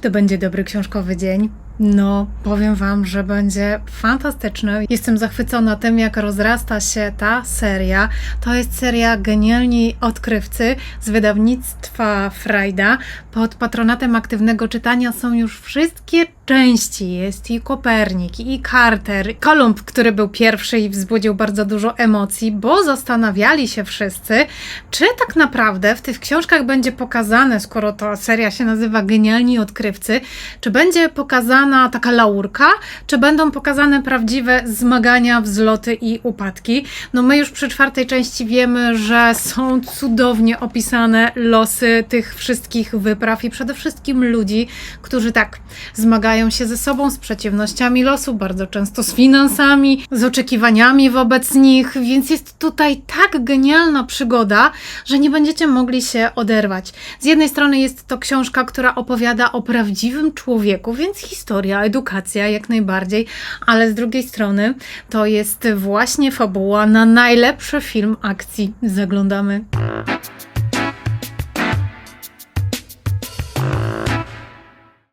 To będzie dobry książkowy dzień? No, powiem Wam, że będzie fantastyczny. Jestem zachwycona tym, jak rozrasta się ta seria. To jest seria Genialni Odkrywcy z wydawnictwa Frajda. Pod patronatem aktywnego czytania są już wszystkie części. Jest i Kopernik, i Carter, Kolumb, który był pierwszy i wzbudził bardzo dużo emocji, bo zastanawiali się wszyscy, czy tak naprawdę w tych książkach będzie pokazane, skoro ta seria się nazywa Genialni Odkrywcy, czy będzie pokazana taka laurka, czy będą pokazane prawdziwe zmagania, wzloty i upadki. No my już przy czwartej części wiemy, że są cudownie opisane losy tych wszystkich wypraw i przede wszystkim ludzi, którzy tak zmagają się ze sobą, z przeciwnościami losu, bardzo często z finansami, z oczekiwaniami wobec nich, więc jest tutaj tak genialna przygoda, że nie będziecie mogli się oderwać. Z jednej strony jest to książka, która opowiada o prawdziwym człowieku, więc historia, edukacja jak najbardziej, ale z drugiej strony to jest właśnie fabuła na najlepszy film akcji. Zaglądamy.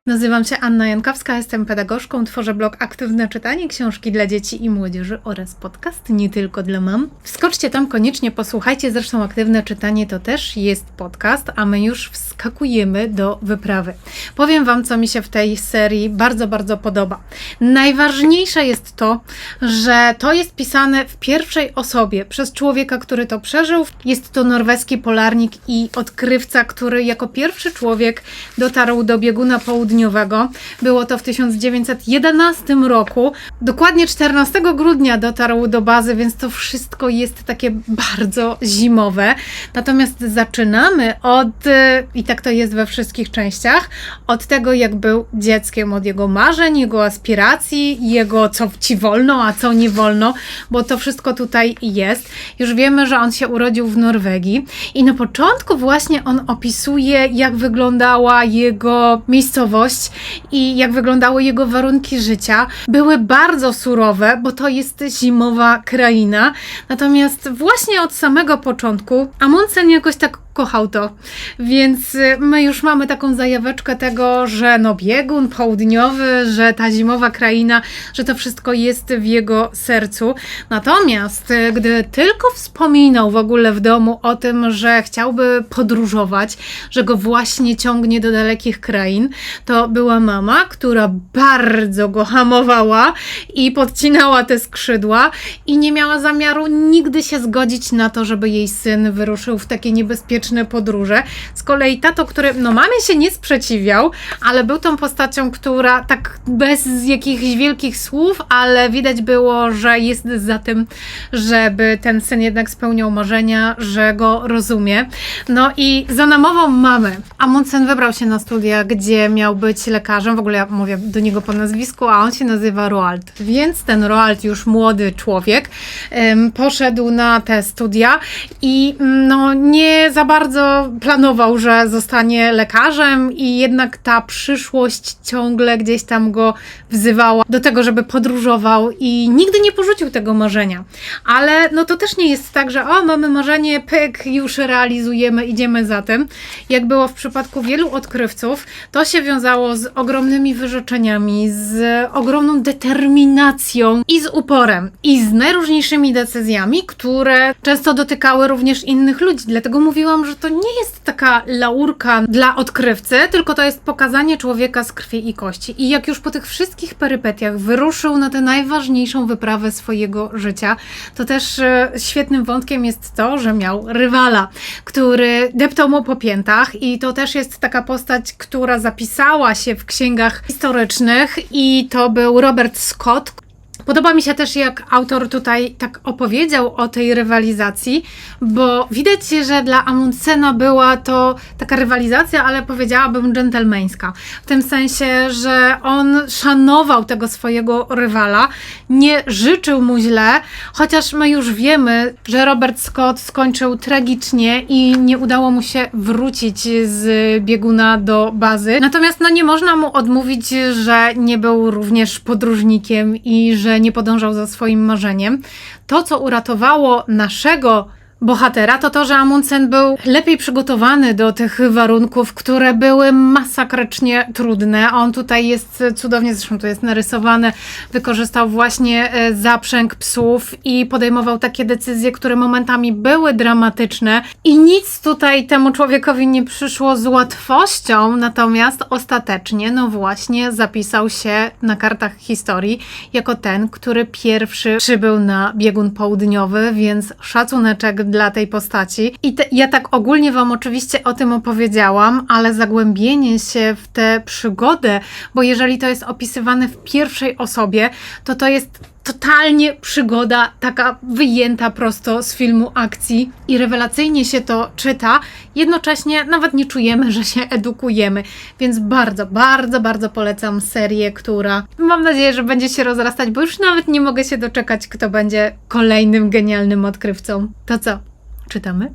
Nazywam się Anna Jankowska, jestem pedagogzką, tworzę blog Aktywne Czytanie, książki dla dzieci i młodzieży oraz podcast nie tylko dla mam. Wskoczcie tam koniecznie, posłuchajcie, zresztą Aktywne Czytanie to też jest podcast, a my już wskakujemy do wyprawy. Powiem Wam, co mi się w tej serii bardzo, bardzo podoba. Najważniejsze jest to, że to jest pisane w pierwszej osobie przez człowieka, który to przeżył. Jest to norweski polarnik i odkrywca, który jako pierwszy człowiek dotarł do bieguna południowego było to w 1911 roku. Dokładnie 14 grudnia dotarł do bazy, więc to wszystko jest takie bardzo zimowe. Natomiast zaczynamy od, i tak to jest we wszystkich częściach, od tego, jak był dzieckiem, od jego marzeń, jego aspiracji, jego co ci wolno, a co nie wolno, bo to wszystko tutaj jest. Już wiemy, że on się urodził w Norwegii i na początku właśnie on opisuje, jak wyglądała jego miejscowość i jak wyglądały jego warunki życia. Były bardzo surowe, bo to jest zimowa kraina. Natomiast właśnie od samego początku Amundsen jakoś tak kochał to. Więc y, my już mamy taką zajaweczkę tego, że no biegun południowy, że ta zimowa kraina, że to wszystko jest w jego sercu. Natomiast y, gdy tylko wspominał w ogóle w domu o tym, że chciałby podróżować, że go właśnie ciągnie do dalekich krain, to była mama, która bardzo go hamowała i podcinała te skrzydła i nie miała zamiaru nigdy się zgodzić na to, żeby jej syn wyruszył w takie niebezpieczne podróże. Z kolei tato, który no mamie się nie sprzeciwiał, ale był tą postacią, która tak bez jakichś wielkich słów, ale widać było, że jest za tym, żeby ten syn jednak spełniał marzenia, że go rozumie. No i za namową mamy Amundsen wybrał się na studia, gdzie miał być lekarzem, w ogóle ja mówię do niego po nazwisku, a on się nazywa Roald. Więc ten Roald, już młody człowiek, poszedł na te studia i no nie za bardzo planował, że zostanie lekarzem i jednak ta przyszłość ciągle gdzieś tam go wzywała do tego, żeby podróżował i nigdy nie porzucił tego marzenia. Ale no to też nie jest tak, że o, mamy marzenie, pyk, już realizujemy, idziemy za tym. Jak było w przypadku wielu odkrywców, to się wiązało z ogromnymi wyrzeczeniami, z ogromną determinacją i z uporem, i z najróżniejszymi decyzjami, które często dotykały również innych ludzi. Dlatego mówiłam, że to nie jest taka laurka dla odkrywcy, tylko to jest pokazanie człowieka z krwi i kości. I jak już po tych wszystkich perypetiach wyruszył na tę najważniejszą wyprawę swojego życia, to też e, świetnym wątkiem jest to, że miał rywala, który deptał mu po piętach i to też jest taka postać, która zapisała się w księgach historycznych i to był Robert Scott, Podoba mi się też, jak autor tutaj tak opowiedział o tej rywalizacji, bo widać, że dla Amundsena była to taka rywalizacja, ale powiedziałabym dżentelmeńska. W tym sensie, że on szanował tego swojego rywala, nie życzył mu źle, chociaż my już wiemy, że Robert Scott skończył tragicznie i nie udało mu się wrócić z bieguna do bazy. Natomiast no nie można mu odmówić, że nie był również podróżnikiem i że nie podążał za swoim marzeniem. To, co uratowało naszego bohatera, to to, że Amundsen był lepiej przygotowany do tych warunków, które były masakrycznie trudne. On tutaj jest cudownie, zresztą tu jest narysowane, wykorzystał właśnie e, zaprzęg psów i podejmował takie decyzje, które momentami były dramatyczne i nic tutaj temu człowiekowi nie przyszło z łatwością, natomiast ostatecznie, no właśnie, zapisał się na kartach historii jako ten, który pierwszy przybył na biegun południowy, więc szacuneczek dla tej postaci. I te, ja tak ogólnie Wam oczywiście o tym opowiedziałam, ale zagłębienie się w tę przygodę, bo jeżeli to jest opisywane w pierwszej osobie, to to jest totalnie przygoda taka wyjęta prosto z filmu akcji i rewelacyjnie się to czyta, jednocześnie nawet nie czujemy, że się edukujemy, więc bardzo, bardzo, bardzo polecam serię, która mam nadzieję, że będzie się rozrastać, bo już nawet nie mogę się doczekać, kto będzie kolejnym genialnym odkrywcą. To co? Czytamy?